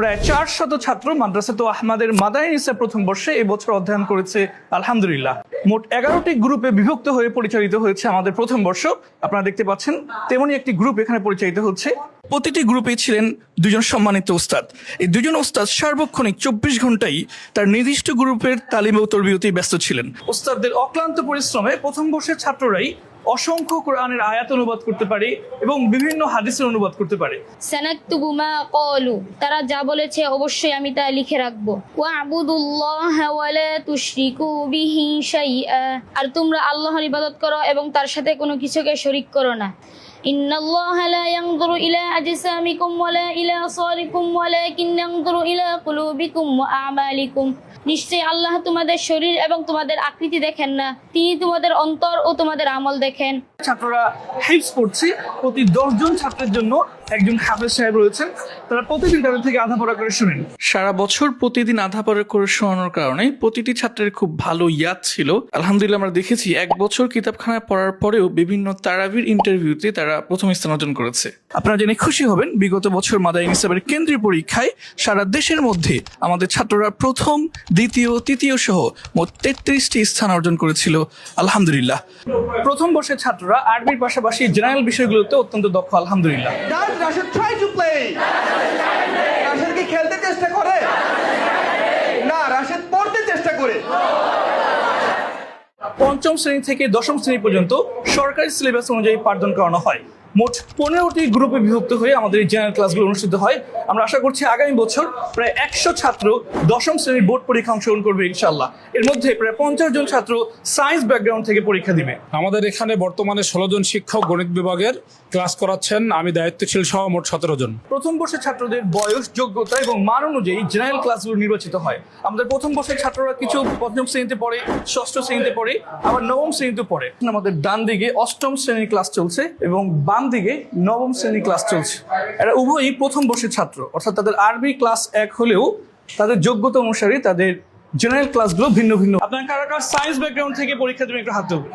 প্রায় চার শত ছাত্র মাদ্রাসা তো আহমাদের মাদাইনিসা প্রথম বর্ষে এবছর অধ্যয়ন করেছে, আলহামদুলিল্লাহ। মোট এগারোটি গ্রুপে বিভক্ত হয়ে পরিচালিত হয়েছে আমাদের প্রথম বর্ষ। আপনারা দেখতে পাচ্ছেন তেমনি একটি গ্রুপ এখানে পরিচালিত হচ্ছে। প্রতিটি গ্রুপে ছিলেন দুজন সম্মানিত ওস্তাদ। এই দুজন ওস্তাদ সার্বক্ষণিক চব্বিশ ঘন্টাই তার নির্দিষ্ট গ্রুপের তালিম ও তরবিয়তেই ব্যস্ত ছিলেন। ওস্তাদদের অক্লান্ত পরিশ্রমে প্রথম বর্ষের ছাত্ররাই অসংখ্য কোরআনের আয়াত অনুবাদ করতে পারে এবং বিভিন্ন হাদিসের অনুবাদ করতে পারে। সানাকতুবু মা ক্বালু, তারা যা বলেছে অবশ্যই আমি তা লিখে রাখব। ওয়াবুদুল্লাহ ওয়ালা তুশরিকু বিহি শাইআ, আর তোমরা আল্লাহর ইবাদত করো এবং তার সাথে কোনো কিছুকে শরীক করো না। ইন্নাল্লাহ الله لا ينظر إلى أجسامكم ولا إلى صاركم ولكن ينظر إلى قلوبكم وأعمالكم নিশ্চয়ই আল্লাহ তোমাদের শরীর এবং তোমাদের আকৃতি দেখেন না, তিনি তোমাদের অন্তর ও তোমাদের আমল দেখেন। ছাত্ররা হেল্পস করছি প্রতি দশজন ছাত্রের জন্য একজন হাফেজ সাহেব রয়েছেন। তারা প্রতিদিন তাদের থেকে আধা পড়া করে শুনেন। সারা বছর প্রতিদিন আধা পড়া করে শোনানোর কারণে প্রতিটি ছাত্রের খুব ভালো ইয়াদ ছিল। আলহামদুলিল্লাহ আমরা দেখেছি এক বছর কিতাবখানায় পড়ার পরেও বিভিন্ন তারাবির ইন্টারভিউতে তারা প্রথম স্থান অর্জন করেছে। আপনারা জেনে খুশি হবেন বিগত বছর মাদাইন ইসলামের কেন্দ্রীয় পরীক্ষায় সারা দেশের মধ্যে আমাদের ছাত্ররা প্রথম দ্বিতীয় তৃতীয় সহ মোট তেত্রিশটি স্থান অর্জন করেছিল। আলহামদুলিল্লাহ। প্রথম বর্ষের ছাত্ররা আরবির পাশাপাশি জেনারেল বিষয়গুলোতে অত্যন্ত দক্ষ আলহামদুলিল্লাহ। Rashid try to play? Rashed কি খেলতে চেষ্টা করে? না, রাশেদ পড়তে চেষ্টা করে। পঞ্চম শ্রেণি থেকে দশম শ্রেণি পর্যন্ত সরকারি সিলেবাস অনুযায়ী পাঠদান করানো হয়। মোট পনেরোটি গ্রুপে বিভক্ত হয়ে আমাদের এই জেনারেল ক্লাসগুলো অনুষ্ঠিত হয়। আমরা আশা করছি আগামী বছর প্রায় একশো ছাত্র দশম শ্রেণির বোর্ড পরীক্ষা অংশগ্রহণ করবে ইনশাল্লাহ এর মধ্যে প্রায় পঞ্চাশ জন ছাত্র সায়েন্স ব্যাকগ্রাউন্ড থেকে পরীক্ষা দিবে। আমাদের এখানে বর্তমানে ষোলো জন শিক্ষক গণিত বিভাগের ক্লাস করাচ্ছেন। আমি দায়িত্বশীল সহ মোট সতেরো জন। প্রথম বর্ষের ছাত্রদের বয়স যোগ্যতা এবং মান অনুযায়ী জেনারেল ক্লাসগুলো নির্বাচিত হয়। আমাদের প্রথম বর্ষের ছাত্ররা কিছু পঞ্চম শ্রেণীতে পড়ে ষষ্ঠ শ্রেণীতে পড়ে আবার নবম শ্রেণীতে পড়ে। আমাদের ডান দিকে অষ্টম শ্রেণির ক্লাস চলছে এবং বাম দিকে নবম শ্রেণির ক্লাস চলছে। এরা উভয়ই প্রথম বর্ষের ছাত্র। অর্থাৎ তাদের আরবি ক্লাস এক হলেও তাদের যোগ্যতা অনুসারে তাদের জেনারেল ক্লাসগুলো ভিন্ন ভিন্ন। আপনার কারা কারা সায়েন্স ব্যাকগ্রাউন্ড থেকে পরীক্ষা দেবেন একটু হাত দেবেন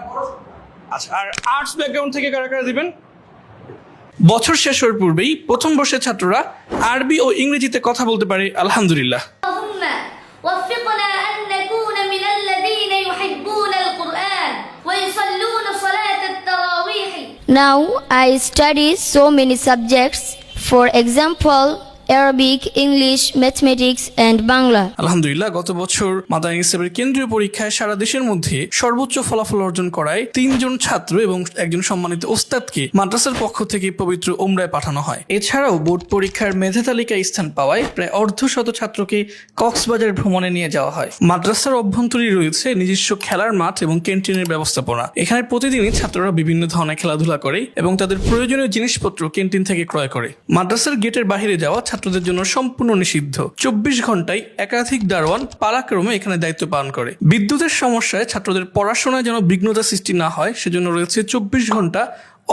আচ্ছা আর আর্টস ব্যাকগ্রাউন্ড থেকে কারা কারা দিবেন? বছর শেষ হওয়ার পূর্বেই প্রথম বর্ষের ছাত্ররা আরবি ও ইংরেজিতে কথা বলতে পারে, আলহামদুলিল্লাহ। Now I study so many subjects. For example Arabic, English mathematics and Bangla আলহামদুলিল্লাহ গত বছর মাদানী ইসলামের কেন্দ্রীয় পরীক্ষায় সারা দেশের মধ্যে সর্বোচ্চ ফলাফল অর্জন করায় তিনজন ছাত্র এবং একজন সম্মানিত ওস্তাদকে মাদ্রাসার পক্ষ থেকে পবিত্র ওমরায় পাঠানো হয়। এছাড়াও বোর্ড পরীক্ষার মেধা তালিকায় স্থান পাওয়ায় প্রায় অর্ধ শত ছাত্রকে কক্সবাজার ভ্রমণে নিয়ে যাওয়া হয়। মাদ্রাসার অভ্যন্তরী রয়েছে নিজস্ব খেলার মাঠ এবং ক্যান্টিনের ব্যবস্থাপনা। এখানে প্রতিদিনই ছাত্ররা বিভিন্ন ধরনের খেলাধুলা করে এবং তাদের প্রয়োজনীয় জিনিসপত্র ক্যান্টিন থেকে ক্রয় করে। মাদ্রাসার গেটের বাইরে যাওয়া ছাত্রদের জন্য সম্পূর্ণ নিষিদ্ধ। চব্বিশ ঘন্টায় একাধিক দারোয়ান পালাক্রমে এখানে দায়িত্ব পালন করে। বিদ্যুতের সমস্যায় ছাত্রদের পড়াশোনায় যেন বিঘ্নতা সৃষ্টি না হয়, সেজন্য রয়েছে চব্বিশ ঘণ্টা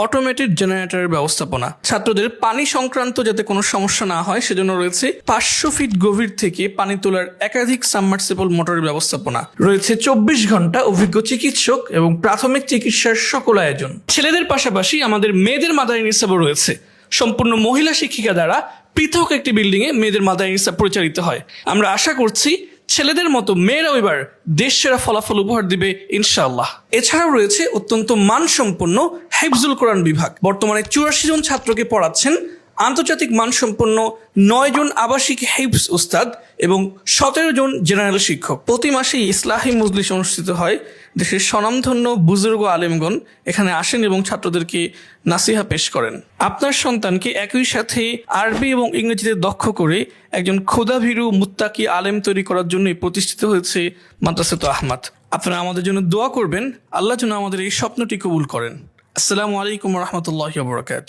অটোমেটেড জেনারেটরের ব্যবস্থাপনা। ছাত্রদের পানি সংক্রান্ত যাতে কোনো সমস্যা না হয়, সেজন্য রয়েছে পাঁচশো ফিট গভীর থেকে পানি তোলার একাধিক সাবমার্সিবল মোটরের ব্যবস্থাপনা। রয়েছে চব্বিশ ঘণ্টা অভিজ্ঞ চিকিৎসক এবং প্রাথমিক চিকিৎসার সকল আয়োজন। ছেলেদের পাশাপাশি আমাদের মেয়েদের মাদারি নিসাবও রয়েছে। সম্পূর্ণ মহিলা শিক্ষিকা দ্বারা পৃথক একটি বিল্ডিংয়ে মেয়েদের মাদ্রাসা নিসাব পরিচালিত হয়। আমরা আশা করছি ছেলেদের মতো মেয়েরাও এবার দেশ সেরা ফলাফল উপহার দিবে ইনশাআল্লাহ। এছাড়াও রয়েছে অত্যন্ত মানসম্পন্ন হেফজুল কোরআন বিভাগ। বর্তমানে চুরাশি জন ছাত্রকে পড়াচ্ছেন আন্তর্জাতিক মানসম্পন্ন নয় জন আবাসিক হেফস উস্তাদ এবং সতেরো জন জেনারেল শিক্ষক। প্রতি মাসে ইসলাহি মজলিস অনুষ্ঠিত হয় দেশের স্বনামধন্য বুজুর্গ আলেমগণ এখানে আসেন এবং ছাত্রদেরকে নাসিহা পেশ করেন। আপনার সন্তানকে একই সাথে আরবি এবং ইংরেজিতে দক্ষ করে একজন ক্ষুদাভীরু মুত্তাকি আলেম তৈরি করার জন্যই প্রতিষ্ঠিত হয়েছে মাদ্রাসাত আহমাদ। আপনারা আমাদের জন্য দোয়া করবেন, আল্লাহ যেন আমাদের এই স্বপ্নটি কবুল করেন। আসসালামু আলাইকুম রহমতুল্লাহ বরকাত